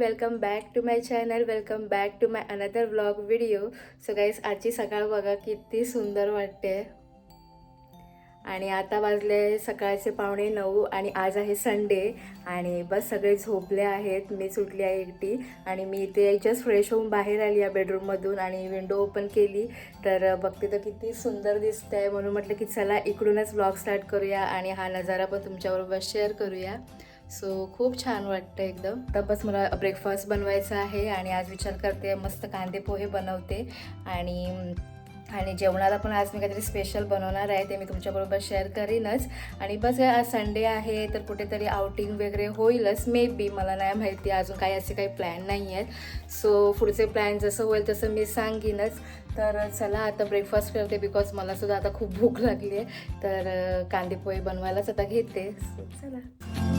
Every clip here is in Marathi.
Welcome back to my channel welcome back to my another vlog video so guys आजची सकाळ बघा किती सुंदर वाटते. आणि आता वाजले सकाळचे पावणे नऊ आणि आज आहे संडे आणि बस सगळे झोपले आहेत. मी सुटली आहे एकटी आणि मी इथे जस्ट फ्रेश होऊन बाहेर आली या बेडरूममधून आणि विंडो ओपन केली. तर बघते तर किती सुंदर दिसत आहे म्हणून म्हटलं की चला इकडूनच ब्लॉग स्टार्ट करूया आणि हा नजारा पण तुमच्याबरोबर शेअर करूया. सो खूप छान वाटतं एकदम. तर बस मला ब्रेकफास्ट बनवायचा आहे आणि आज विचार करते मस्त कांदे पोहे बनवते आणि आणि जेवणाला पण आज मी काहीतरी स्पेशल बनवणार आहे ते मी तुमच्याबरोबर शेअर करीनच. आणि बस आज संडे आहे तर कुठेतरी आउटिंग वगैरे होईलच मे बी मला नाही माहिती अजून काही असे काही प्लॅन नाही आहेत. सो पुढचे प्लॅन जसं होईल तसं मी सांगीनच. तर चला आता ब्रेकफास्ट करते बिकॉज मला सुद्धा आता खूप भूक लागली आहे तर कांदे पोहे बनवायलाच आता घेते. सो चला.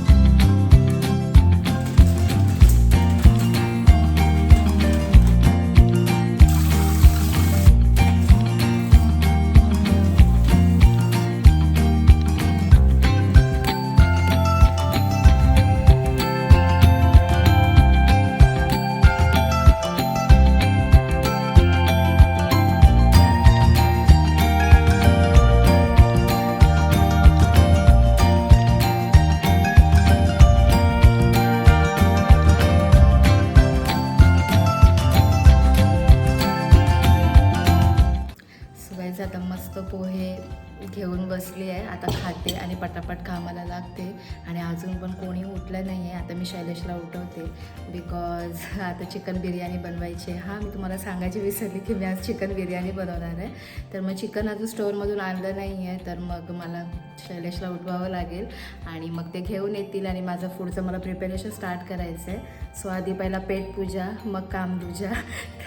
पटापट कामाला लागते आणि अजून पण कोणी उठलं नाही आहे. आता मी शैलेशला उठवते बिकॉज आता चिकन बिर्याणी बनवायची आहे. हां मी तुम्हाला सांगायची विसरली की मी आज चिकन बिर्याणी बनवणार आहे. तर मग चिकन अजून स्टोअरमधून आणलं नाही आहे. तर मग मला शैलेशला उठवावं लागेल आणि मग ते घेऊन येतील आणि माझं पुढचं मला प्रिपरेशन स्टार्ट करायचं आहे सो आधी पहिला पेट पूजा मग काम पूजा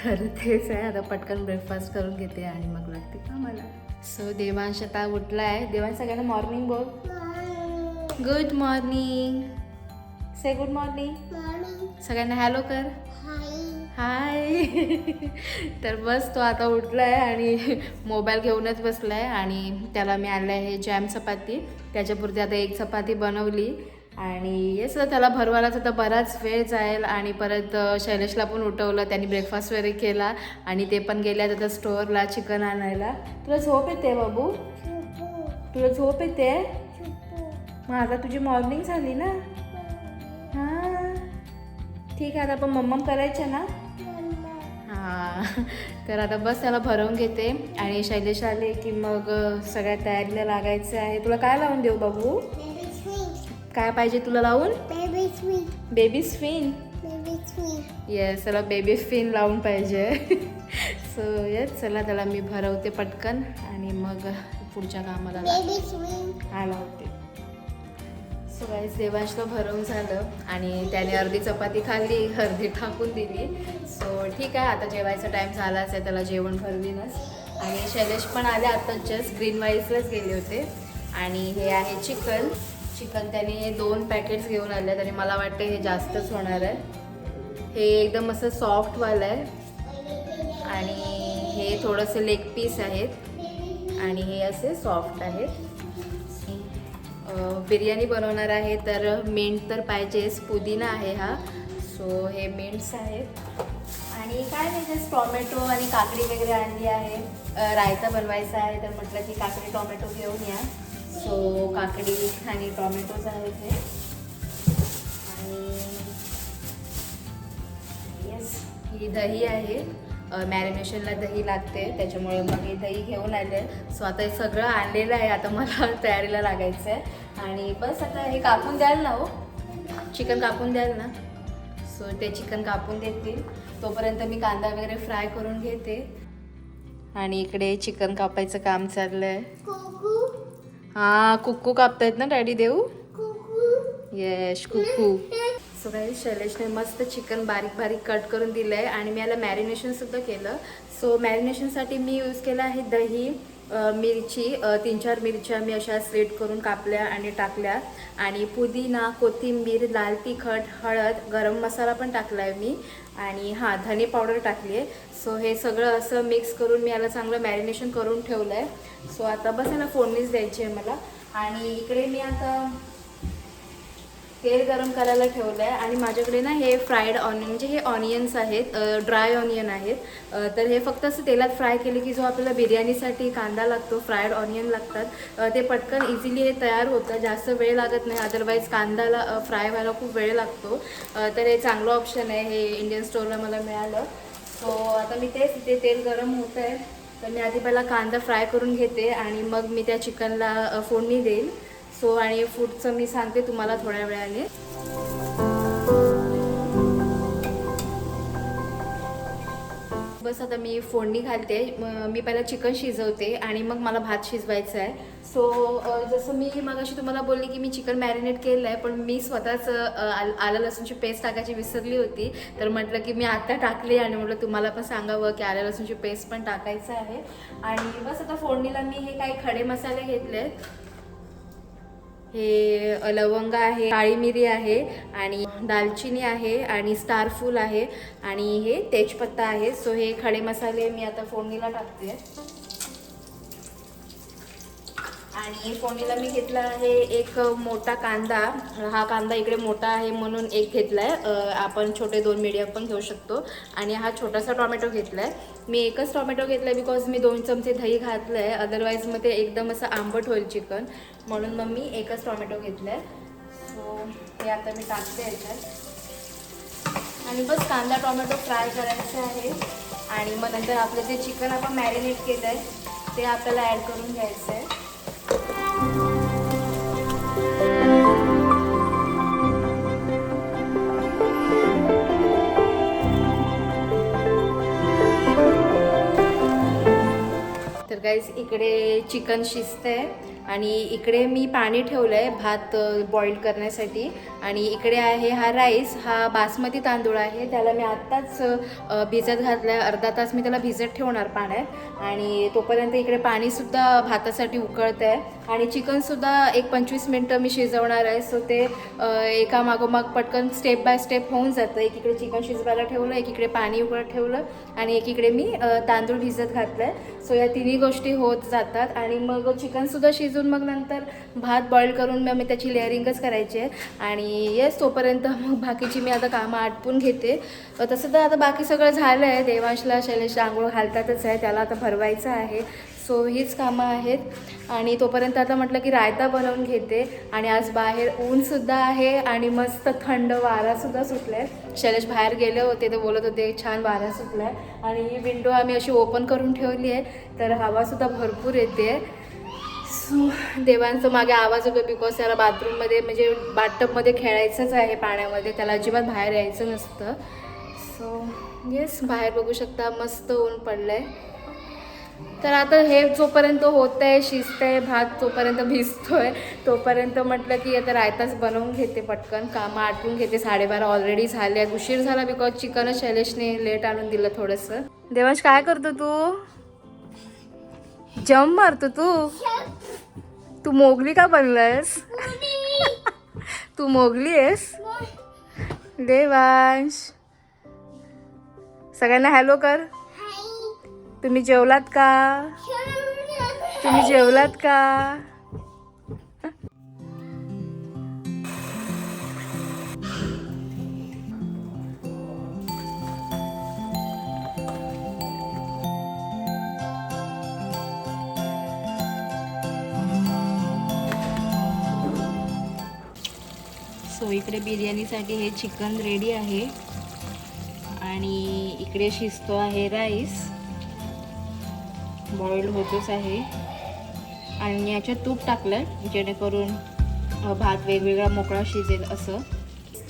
तर तेच आहे. आता पटकन ब्रेकफास्ट करून घेते आणि मग लागते कामाला. सो देवांश आता उठला आहे देवांश सगळ्यांना मॉर्निंग बोल. Good morning say good morning सगळ्यांना हॅलो कर. हाय तर बस तो आता उठला आहे आणि मोबाईल घेऊनच बसला आहे आणि त्याला मी आणलं आहे जॅम चपाती. त्याच्यापुरती आता एक चपाती बनवली. आणि येस त्याला भरवायलाच आता बराच वेळ जाईल आणि परत शैलेशला पण उठवलं त्यांनी ब्रेकफास्ट वगैरे केला आणि ते पण गेल्या आता स्टोअरला चिकन आणायला. तुला झोप येते बाबू? तुला झोप येते? मग आता तुझी मॉर्निंग झाली ना? हां. ठीक आहे आता आपण मम्मम करायच्या ना? हां. तर आता बस त्याला भरवून घेते आणि शैलेश आले की मग सगळ्या तयारीला लागायचं आहे. तुला काय लावून देऊ बाबू? काय पाहिजे तुला लावून? बेबी स्फिन येस त्याला बेबी स्फिन लावून पाहिजे. सो येस चला त्याला मी भरवते पटकन आणि मग पुढच्या कामाला हा लावते. सो गाईज देवांशला भरवून झालं आणि त्याने अर्धी चपाती खाल्ली अर्धी टाकून दिली. सो ठीक आहे आता जेवायचा टाईम झालाच आहे त्याला जेवण भरवीनच. आणि शैलेश पण आले आता जस्ट ग्रीन वाईसलाच गेले होते. आणि हे आहे चिकन. चिकन त्याने दोन पॅकेट्स घेऊन आले आणि मला वाटतं हे जास्तच होणार आहे. हे एकदम असं सॉफ्टवालं आहे. आणि हे थोडंसं लेग पीस आहेत. आणि हे असे सॉफ्ट आहेत. बिर्याणी बनवणार आहे तर मिंट तर पाहिजेच. पुदिना आहे हा. सो हे मिंट्स आहेत. आणि काय नाही जस्ट टॉमॅटो आणि काकडी वगैरे आणली आहे. रायता बनवायचा आहे तर म्हटलं की काकडी टॉमॅटो घेऊन या. सो काकडी आणि टॉमॅटोज आहेत हे. आणि येस ही दही आहे. मॅरिनेशनला दही लागते त्याच्यामुळे मग मी दही घेऊन आले. सो आता हे सगळं आणलेलं आहे आता मला तयारीला लागायचं आहे आणि बस आता हे कापून द्याल ना हो. चिकन कापून द्याल ना? सो ते चिकन कापून देतील. तोपर्यंत मी कांदा वगैरे फ्राय करून घेते. आणि इकडे चिकन कापायचं काम चाललं आहे हां कुक्कू कापतायत ना डॅडी देऊ? येस कुक्कू सो काही शैलेशने मस्त चिकन बारीक बारीक कट करून दिलं आहे आणि मी याला मॅरिनेशनसुद्धा केलं. सो मॅरिनेशनसाठी मी यूज केलं आहे दही मिरची तीन चार मिरच्या मी अशा स्लेट करून कापल्या आणि टाकल्या. आणि पुदिना कोथिंबीर लाल तिखट हळद गरम मसाला पण टाकला आहे मी. आणि हां धने पावडर टाकली आहे सो हे सगळं असं मिक्स करून मी याला चांगलं मॅरिनेशन करून ठेवलं आहे सो आता बस याला फोडणीच द्यायची आहे मला. आणि इकडे मी आता तेल गरम करायला ठेवलं आहे आणि माझ्याकडे ना हे फ्राईड ऑनियन म्हणजे हे ऑनियन्स आहेत ड्राय ऑनियन आहेत. तर हे फक्त असं तेलात फ्राय केले की जो आपल्याला बिर्याणीसाठी कांदा लागतो फ्रायड ऑनियन लागतात ते पटकन इझिली हे तयार होतं. जास्त वेळ लागत नाही अदरवाईज कांदाला फ्राय व्हायला खूप वेळ लागतो. तर हे चांगलं ऑप्शन आहे हे इंडियन स्टोअरला मला मिळालं. सो आता मी तेच इथे तेल गरम होत आहे तर मी आधी पहिला कांदा फ्राय करून घेते आणि मग मी त्या चिकनला फोडणी देईल सो आणि फूडचं मी सांगते तुम्हाला थोड्या वेळाने. बस आता मी फोडणी घालते. मी पहिला चिकन शिजवते आणि मग मला भात शिजवायचा आहे सो जसं मी मग अशी तुम्हाला बोलली की मी चिकन मॅरिनेट केलं आहे पण मी स्वतःच आलं लसूणची पेस्ट टाकायची विसरली होती. तर म्हटलं की मी आत्ता टाकली आणि म्हटलं तुम्हाला पण सांगावं की आलं लसूणची पेस्ट पण टाकायचं आहे. आणि बस आता फोडणीला मी हे काही खडे मसाले घेतले आहेत हे लवंग आहे काळी मिरी आहे आणि दालचिनी आहे आणि स्टारफूल आहे आणि हे तेजपत्ता आहे. सो हे खडे मसाले मी आता फोडणीला टाकते. आणि फोडणीला मी घेतला आहे एक मोठा कांदा. हा कांदा इकडे मोठा आहे म्हणून एक घेतला आहे आपण छोटे दोन मीडियम पण घेऊ शकतो. आणि हा छोटासा टॉमॅटो घेतला आहे मी एकच टॉमॅटो घेतला आहे बिकॉज मी दोन चमचे दही घातलं आहे अदरवाईज मग ते एकदम असं आंबट होईल चिकन. म्हणून मग मी एकच टॉमॅटो घेतला आहे सो हे आता मी टाकते याच्यात. आणि बस कांदा टोमॅटो फ्राय करायचे आहे. आणि मग नंतर आपलं जे चिकन आपण मॅरिनेट केलं आहे ते आपल्याला ॲड करून घ्यायचं आहे तर इकडे चिकन शिजतंय. आणि इकडे मी पाणी ठेवलं आहे भात बॉईल करण्यासाठी. आणि इकडे आहे हा राईस हा बासमती तांदूळ आहे. त्याला मी आत्ताच भिजत घातला आहे अर्धा तास मी त्याला भिजत ठेवणार पाण्यात. आणि तोपर्यंत इकडे पाणीसुद्धा भातासाठी उकळतं आहे आणि चिकनसुद्धा एक पंचवीस मिनटं मी शिजवणार आहे. सो ते एका मागोमाग पटकन स्टेप बाय स्टेप होऊन जातं. एकीकडे चिकन शिजवायला ठेवलं एकीकडे पाणी उकळत ठेवलं. आणि एकीकडे मी तांदूळ भिजत घातलं आहे सो या तिन्ही गोष्टी होत जातात. आणि मग चिकनसुद्धा शिज शिजून मग नंतर भात बॉईल करून मग मी त्याची लेअरिंगच करायची आहे. आणि येस तोपर्यंत मग बाकीची मी आता कामं आटपून घेते. तसं तर आता बाकी सगळं झालं आहे. देवांशला शैलेश आंघोळ घालतातच आहे. त्याला आता भरवायचं आहे. सो हीच कामं आहेत. आणि तोपर्यंत आता म्हटलं की रायता बनवून घेते. आणि आज बाहेर ऊनसुद्धा आहे आणि मस्त थंड वारासुद्धा सुटला आहे शैलेश बाहेर गेले होते. तर बोलत होते छान वारा सुटला आहे आणि ही विंडो आम्ही अशी ओपन करून ठेवली आहे. तर हवासुद्धा भरपूर येते. सो देवांचं मागे आवाज होतो बिकॉज त्याला बाथरूममध्ये म्हणजे बाथटबमध्ये खेळायचंच आहे पाण्यामध्ये त्याला अजिबात बाहेर यायचं नसतं. सो येस बाहेर बघू शकता मस्त ऊन पडलं आहे तर आता हे जोपर्यंत होत आहे शिजतंय भात जोपर्यंत आहे तोपर्यंत म्हटलं की आता रायताच बनवून घेते पटकन. कामं आटवून घेते. साडेबारा ऑलरेडी झाले आहेत. उशीर झाला बिकॉज चिकनच शैलेशने लेट आणून दिलं थोडंसं. देवांश काय करतो तू? जम मारतो तू? तू मोगली का बनलायस? तू मोगली आहेस? देवांश. सगळ्यांना हॅलो कर. तुम्ही जेवलात का? तुम्ही जेवलात का? सो इकडे बिर्याणीसाठी हे चिकन रेडी आहे. आणि इकडे शिजतो आहे राईस. बॉईल होतोच आहे. आणि याच्यात तूप टाकलं आहे जेणेकरून भात वेगवेगळा मोकळा शिजेल असं.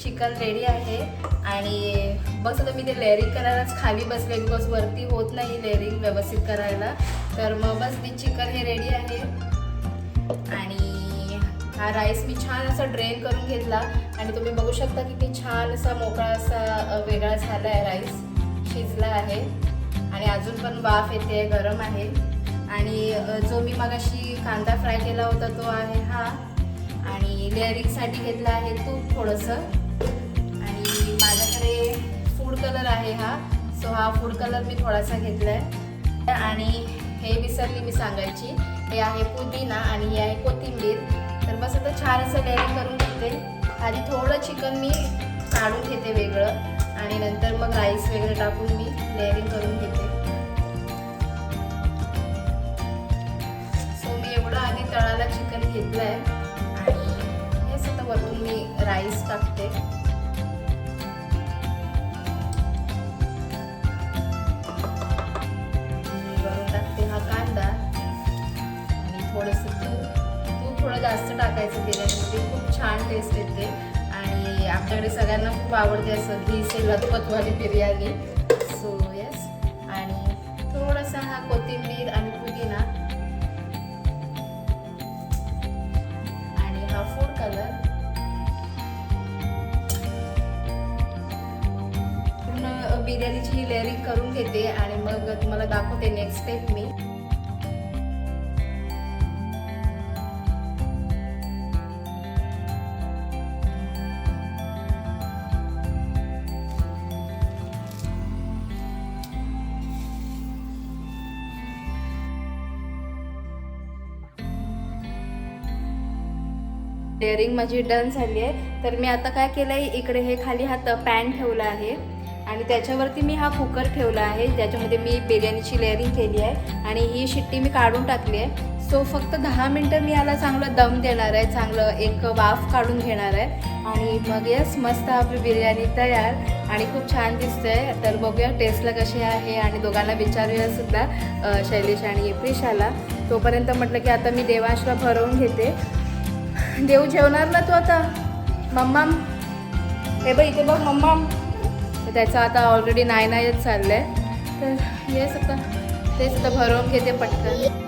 चिकन रेडी आहे. आणि बस आता मी ते लेअरिंग करायलाच खाली बसले बिकॉज वरती होत नाही लेअरिंग व्यवस्थित करायला. तर मग बस मी चिकन हे रेडी आहे. हा राईस मी छान असा ड्रेन करून घेतला. आणि तुम्ही बघू शकता किती छान असा मोकळा असा वेगळा झाला आहे राईस शिजला आहे. आणि अजून पण वाफ येते गरम आहे. आणि जो मी मगाशी कांदा फ्राय केला होता तो आहे हा. आणि लेअरिंगसाठी घेतला आहे तूप थोडंसं. आणि माझ्याकडे फूड कलर आहे हा. सो हा फूड कलर मी थोडासा घेतला आहे आणि हे विसरली मी सांगायची. हे आहे पुदिना आणि हे आहे कोथिंबीर. तर बस आता छान असं लेअरिंग करून घेते आधी थोडं चिकन मी काढून घेते वेगळं आणि नंतर मग राईस वगैरे टाकून मी लेअरिंग करून घेते. सो मी एवढं आधी तळाला चिकन घेतलं आहे आणि हेच आता वरून मी राईस टाकते. थोडं टाकायचं बिर्याणीमध्ये खूप छान टेस्ट येते. आणि आमच्याकडे सगळ्यांना खूप आवडते असं घी से लतपतवाली बिर्याणी. सो येस आणि थोडासा हा कोथिंबीर आणि पुदिना. आणि हा फूड कलर पूर्ण बिर्याणीची ही लेअरिंग करून घेते आणि मग तुम्हाला दाखवते नेक्स्ट स्टेप मी. लेअरिंग माझी डन झाली आहे. तर मी आता काय केलं आहे इकडे हे खाली हा पॅन ठेवला आहे. आणि त्याच्यावरती मी हा कुकर ठेवला आहे ज्याच्यामध्ये मी बिर्याणीची लेअरिंग केली आहे. आणि ही शिट्टी मी काढून टाकली आहे. सो फक्त दहा मिनटं मी याला चांगलं दम देणार आहे चांगलं एक वाफ काढून घेणार आहे. आणि मग यस मस्त आपली बिर्याणी तयार. आणि खूप छान दिसतंय. तर बघूया टेस्टला कशी आहे आणि दोघांना विचारूया सुद्धा शैलेश आणि प्रिशाला. तोपर्यंत म्हटलं की आता मी देवांशला भरवून घेते. देऊ जेवणार ना तू आता? मम्माम? हे बघ इथे बघ मम्माम. तर त्याचं आता ऑलरेडी नाही नाहीच चाललंय. तर येस आता. तेच आता भरवून घेते पटकन.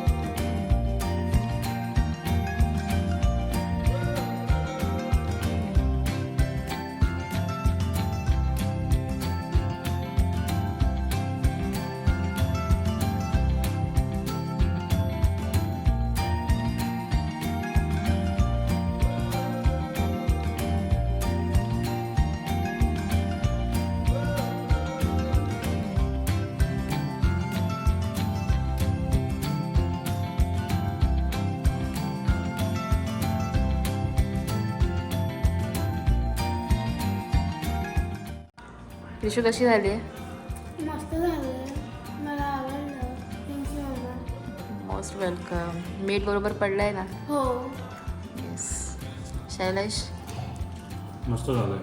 विशू कशी झाली? मस्त झालं. मला आवडलं. मोस्ट वेलकम मीठ बरोबर पडलाय ना? हो. येस शैलेश? मस्त झालंय.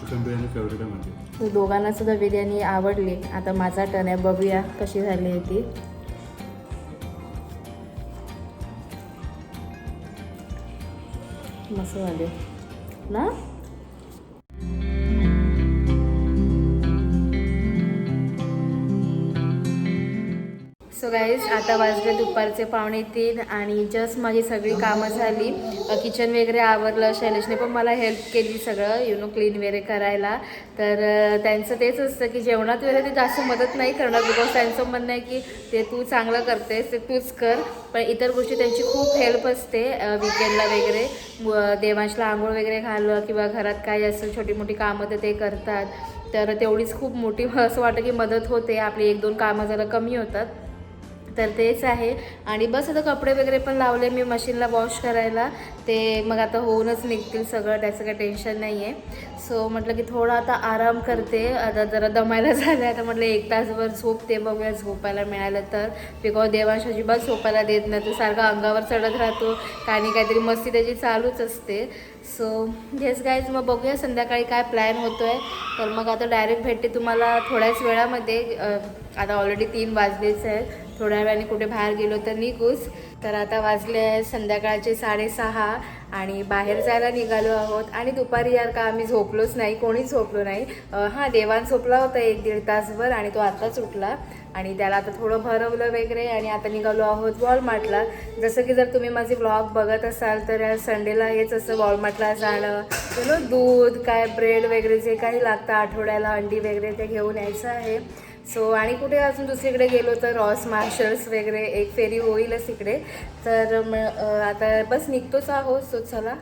चिकन बिर्याणी फेवरेट आहे माझी. तर दोघांना सुद्धा बिर्याणी आवडली. आता माझा टर्न आहे. बघूया कशी झाली आहे ती. मस्त झाली. ना? सो गाईज आता वाजले दुपारचे पावणे तीन आणि जस्ट माझी सगळी कामं झाली. किचन वगैरे आवरलं शैलेशने पण मला हेल्प केली सगळं यु नो क्लीन वगैरे करायला. तर त्यांचं तेच असतं की जेवणात वगैरे ते जास्त मदत नाही करणार बिकॉज त्यांचं म्हणणं आहे की ते तू चांगलं करतेस ते तूच कर. पण इतर गोष्टी त्यांची खूप हेल्प असते विकेंडला वगैरे. देवांशला आंघोळ वगैरे घालणं किंवा घरात काही असेल छोटी मोठी कामं तर ते करतात. तर तेवढीच खूप मोठी असं वाटतं की मदत होते. आपली एक दोन कामं जरा कमी होतात. तर तेच आहे. आणि बस आता कपडे वगैरे पण लावले मी मशीनला वॉश करायला. ते मग आता होऊनच निघतील सगळं त्याचं काही टेन्शन नाही आहे सो म्हटलं की थोडा आता आराम करते. आता जरा दमायला झालं आता म्हटलं एक तासभर झोपते बघूया झोपायला मिळालं तर. बिकॉज देवांश अजिबात झोपायला देत नाही. तो सारखा अंगावर चढत राहतो. काही काहीतरी मस्ती त्याची चालूच असते. सो येस गाईज मग बघूया संध्याकाळी काय प्लॅन होतो आहे तर मग आता डायरेक्ट भेटते तुम्हाला थोड्याच वेळामध्ये. आता ऑलरेडी तीन वाजलेच आहेत. थोड्या वेळाने कुठे बाहेर गेलो तर निघूच. तर आता वाजले आहे संध्याकाळचे साडेसहा आणि बाहेर जायला निघालो आहोत. आणि दुपारी यार का आम्ही झोपलोच नाही कोणीच झोपलो नाही. हां देवान झोपला होता एक दीड तासभर आणि तो आताच उठला. आणि त्याला आता थोडं भरवलं वगैरे आणि आता निघालो आहोत वॉलमार्टला जसं की जर तुम्ही माझे ब्लॉग बघत असाल तर संडेला हेच असं वॉलमार्टला जाणं यु नो दूध काय ब्रेड वगैरे जे काही लागतं आठवड्याला अंडी वगैरे ते घेऊन यायचं आहे. सो आणि कुठे अजून दुसरीकडे गेलो तर रॉस मार्शल्स वगैरे एक फेरी होईलच इकडे. तर मग आता बस निघतोच आहोत. सो चला.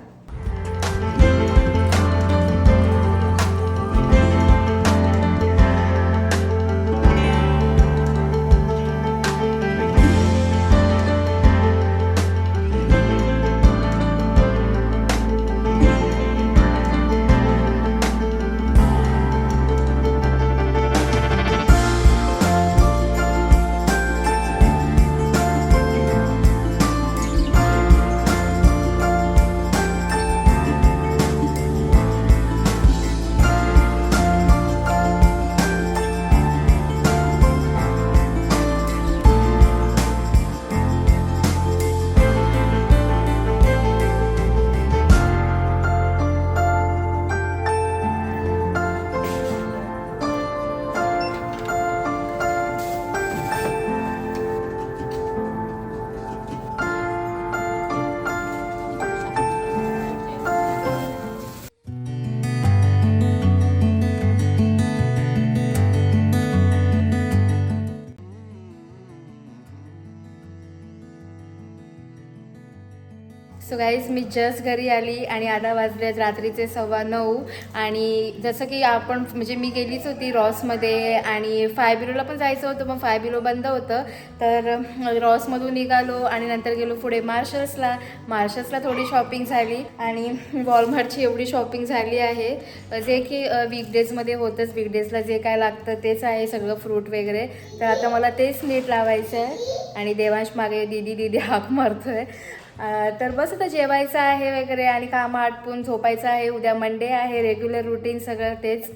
सो गाईज मी जस्ट घरी आली आणि आता वाजले रात्रीचे सव्वा नऊ. आणि जसं की आपण म्हणजे मी गेलीच होती रॉसमध्ये आणि फाय बिलोला पण जायचं होतं मग फाय बिलो बंद होतं. तर रॉसमधून निघालो आणि नंतर गेलो पुढे मार्शल्सला. मार्शल्सला थोडी शॉपिंग झाली आणि वॉलमार्टची एवढी शॉपिंग झाली आहे. जे की वीकडेजमध्ये होतंच. वीकडेजला जे काय लागतं तेच आहे सगळं फ्रूट वगैरे. तर आता मला तेच नीट लावायचं आहे आणि देवांश मागे दिदी दिदी हाक मारतो आहे तर बस आता जेवायचं आहे वगैरे आणि कामं आटपून झोपायचं आहे. उद्या मंडे आहे रेग्युलर रुटीन सगळं तेच.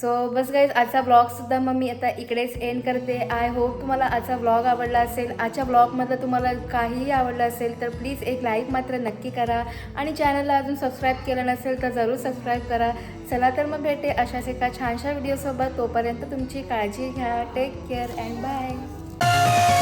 सो बस गाईज आजचा ब्लॉगसुद्धा मग मी आता इकडेच एंड करते. आय होप तुम्हाला आजचा ब्लॉग आवडला असेल. आजच्या ब्लॉगमधलं तुम्हाला काहीही आवडलं असेल तर प्लीज एक लाईक मात्र नक्की करा. आणि चॅनलला अजून सबस्क्राईब केलं नसेल तर जरूर सबस्क्राईब करा. चला तर मग भेटे अशाच एका छानशा व्हिडिओसोबत तोपर्यंत तुमची काळजी घ्या. Take care and bye